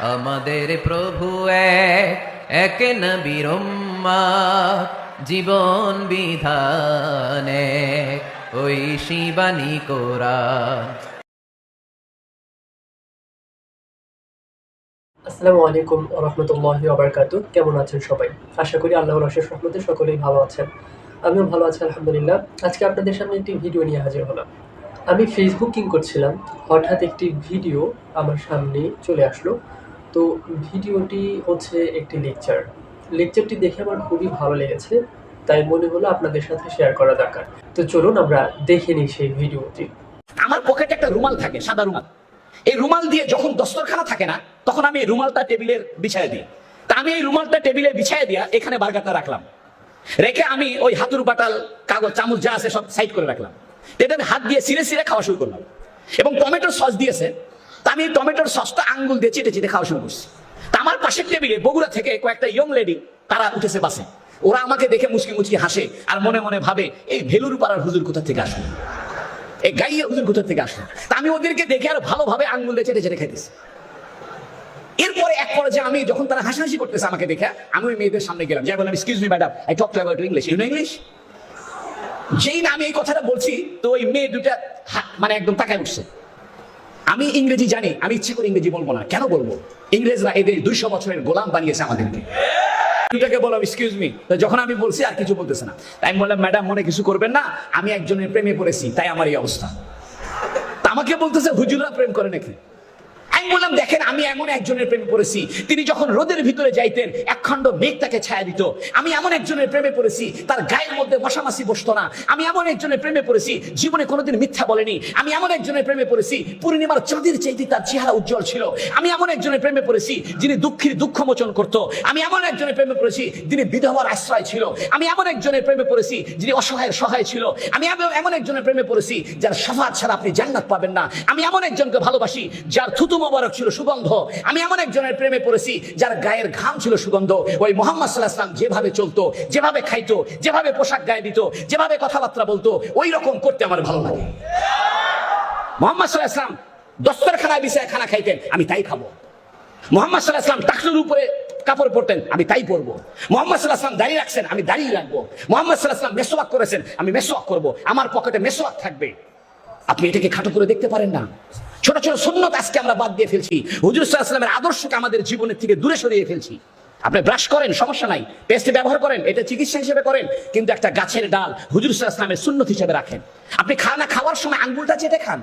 আমাদের প্রভু এক নবীর জীবন বিধানে ওই শিবানী কোরআন। আসসালামু আলাইকুম রহমতুল্লাহ আবরকাত কেমন আছেন সবাই? আশা করি আল্লাহর অশেষ রহমতে সকলেই ভালো আছেন। আমিও ভালো আছি, আলহামদুলিল্লাহ। আজকে আপনাদের সামনে একটি ভিডিও নিয়ে হাজির হলাম। আমি ফেসবুকিং করছিলাম। হঠাৎ একটি ভিডিও আমার সামনে চলে আসলো। তো ভিডিওটি হচ্ছে একটি লেকচার লেকচারটি দেখে আমার খুবই ভালো লেগেছে, তাই মনে হলো আপনাদের সাথে শেয়ার করা দরকার। তো চলুন আমরা দেখে নিই সেই ভিডিওটি। আমার পকেটে একটা রুমাল থাকে, সাদা রুমাল। এই রুমাল দিয়ে যখন দস্তরখানা থাকে না, তখন আমি এই রুমালটা টেবিলের বিছায় দিই। তা আমি এই রুমালটা টেবিলে বিছায় দিয়া এখানে বার্গারটা রাখলাম। রেখে আমি ওই হাতুর বাটাল, কাগজ, চামচ যা আছে সব সাইড করে রাখলাম। এটা আমি হাত দিয়ে সিরে সিরে খাওয়া শুরু করলাম। এবং টমেটোর সস দিয়েছে তা আমি টমেটোর সসটা আঙ্গুল দিয়ে চেটে চেটে খাওয়া শুরু করছি। তা আমার পাশের টেবিলে বগুড়া থেকে কয়েকটা ইয়ং লেডি তারা উঠেছে বাসে। ওরা আমাকে দেখে মুচকি মুচকি হাসে আর মনে মনে ভাবে, এই ভেলুর পাড়ার হুজুর কোথা থেকে আসলো? এই গাইয়া হুজুর কোথা থেকে আসলো? তা আমি ওদেরকে দেখে আর ভালোভাবে আঙ্গুল দিয়ে চেটে চেটে খাইতেছি। এরপরে এক পর্যায়ে আমি যখন তারা হাসাহাসি করতেছে আমাকে দেখে, আমি ওই মেয়েদের সামনে গেলাম। যাই বললাম excuse me madam I talk to about English you English যেই না আমি এই কথাটা বলছি, তো ওই মেয়ে দুটা মানে একদম তাকায় উঠছে। আমি ইংরেজি জানি, আমি ইচ্ছে করে ইংরেজি বলব না। কেন বলব? ইংরেজরা এদের দুইশো বছরের গোলাম বানিয়েছে আমাদেরকে। দুটাকে বললাম এক্সকিউজ মি যখন আমি বলছি, আর কিছু বলতেছে না। তাই আমি বললাম ম্যাডাম মনে কিছু করবেন না। আমি একজনের প্রেমে পড়েছি, তাই আমার এই অবস্থা। আমাকে বলতেছে হুজুরা প্রেম করে নাকি? বললাম, দেখেন, আমি এমন একজনের প্রেমে পড়েছি। তিনি যখন রোদের ভিতরে যাইতেন, একখণ্ড মেঘ তাকে ছায়া দিত। আমি এমন একজনের প্রেমে পড়েছি, তার গায়ের মধ্যে মশামাসি বসতো না। আমি এমন একজনের প্রেমে পড়েছি, জীবনে কোনোদিন মিথ্যা বলেনি। আমি এমন একজনের প্রেমে পড়েছি, পূর্ণিমার চাঁদের চাইতে তার চেহারা উজ্জ্বল ছিল। আমি এমন একজনের প্রেমে পড়েছি, যিনি দুঃখের দুঃখ মোচন করতো। আমি এমন একজনের প্রেমে পড়েছি, যিনি বিধবার আশ্রয় ছিল। আমি এমন একজনের প্রেমে পড়েছি, যিনি অসহায়ের সহায় ছিল। আমি এমন- একজনের প্রেমে পড়েছি, যার সাফাত ছাড়া আপনি জান্নাত পাবেন না। আমি এমন একজনকে ভালোবাসি, যার থুতু মোবারক ছিল সুগন্ধ। আমি এমন একজনের প্রেমে পড়েছি যার গায়ের ঘাম ছিল সুগন্ধ। ওই মোহাম্মদ সাল্লাহ ইসলাম যেভাবে চলতো, যেভাবে খাইতো, যেভাবে পোশাক গায়ে দিত, যেভাবে কথাবার্তা বলতো, ওই রকম করতে আমার ভালো লাগে। মোহাম্মদ সাল্লাহ ইসলাম দস্তরখানায় বিষয়ে খানা খাইতেন, আমি তাই খাব। মোহাম্মদ সাল্লাহ ইসলাম টাকলুর উপরে কাপড় পরতেন, আমি তাই পরবো। মোহাম্মদ সাল্লাহ ইসলাম দাঁড়িয়ে রাখছেন, আমি দাঁড়িয়ে রাখব। মোহাম্মদ সাল্লাহ ইসলাম মেসোয়াক করেছেন, আমি মেসোয়াক করব। আমার পকেটে মেসোয়াক থাকবে। আপনি এটাকে খাটো করে দেখতে পারেন না। ছোট ছোট সুন্নত আজকে আমরা বাদ দিয়ে ফেলছি। হুজুর সাল্লাহ ইসলামের আদর্শকে আমাদের জীবনের থেকে দূরে সরিয়ে ফেলছি। আপনি ব্রাশ করেন, সমস্যা নাই। পেস্ট ব্যবহার করেন, এটা চিকিৎসা হিসেবে করেন, কিন্তু একটা গাছের ডাল হুজুর সাল্লাহ ইসলামের সুন্নত হিসেবে রাখেন। আপনি খানা খাওয়ার সময় আঙ্গুলটা চেটে খান।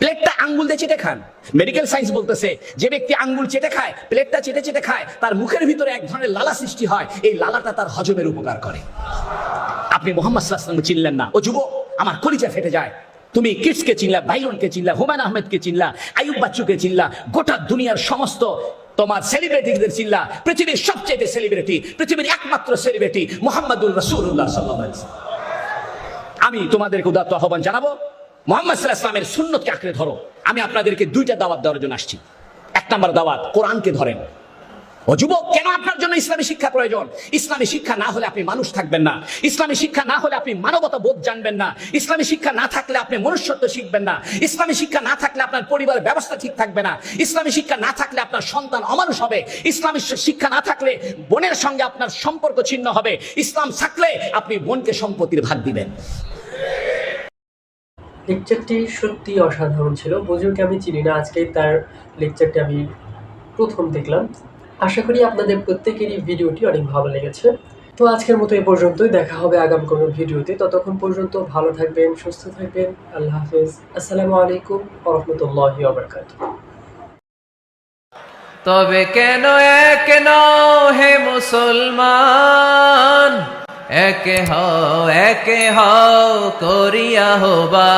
প্লেটটা আঙ্গুল দিয়ে চেটে খান। মেডিকেল সায়েন্স বলতেছে, যে ব্যক্তি আঙ্গুল চেটে খায়, প্লেটটা চেটে চেটে খায়, তার মুখের ভিতরে এক ধরনের লালা সৃষ্টি হয়, এই লালাটা তার হজমের উপকার করে। আপনি মোহাম্মদ সাল্লাহামকে চিনলেন না, ও যুবক, আমার কলিজা ফেটে যায়। তুমি কিডসকে চিনলা বাইরনকে চিনলা, হুমায়ুন আহমেদকে চিনলা আয়ুব বাচ্চুকে চিনলা, গোটা দুনিয়ার সমস্ত তোমার সেলিব্রিটিদের চিনলা, পৃথিবীর সবচেয়ে সেলিব্রিটি পৃথিবীর একমাত্র সেলিব্রিটি মোহাম্মদুল রসুল্লাহ সাল্লাহ আমি তোমাদেরকে উদাত্ত আহ্বান জানাব, মোহাম্মদ ইসলামের সুন্নতকে আঁকড়ে ধরো। আমি আপনাদেরকে দুইটা দাওয়াত দেওয়ার জন্য আসছি। এক নম্বর দাওয়াত, কোরআনকে ধরেন। ও যুবক, কেন আপনার জন্য ইসলামী শিক্ষা প্রয়োজন? ইসলামী শিক্ষা না হলে আপনি মানুষ থাকবেন না। ইসলামী শিক্ষা না হলে আপনি মানবতা বোধ জানবেন না। ইসলামী শিক্ষা না থাকলে আপনি মনুষ্যত্ব শিখবেন না। ইসলামী শিক্ষা না থাকলে আপনার পরিবারের ব্যবস্থা ঠিক থাকবে না। ইসলামী শিক্ষা না থাকলে আপনার সন্তান অমানুষ হবে। ইসলামী শিক্ষা না থাকলে বোনের সঙ্গে আপনার সম্পর্ক ছিন্ন হবে। ইসলাম থাকলে আপনি বোনকে সম্পত্তির ভাগ দিবেন। লেকচারটি সত্যি অসাধারণ ছিল। বুজুর্গকে আমি চিনি না। আজকেই তার লেকচারটি আমি প্রথম দেখলাম। আশা করি আপনাদের প্রত্যেকেরই ভিডিওটি অনেক ভালো লেগেছে। তো আজকের মতো এ পর্যন্তই, দেখা হবে আগাম কোনো ভিডিওতে। ততক্ষণ পর্যন্ত ভালো থাকবেন, সুস্থ থাকবেন। আল্লাহ হাফেজ। আসসালামু আলাইকুম রহমতুল্লাহি ওবরকাত তবে কেন এক হে মুসলমান? একে হও একে হও করিয়া হবা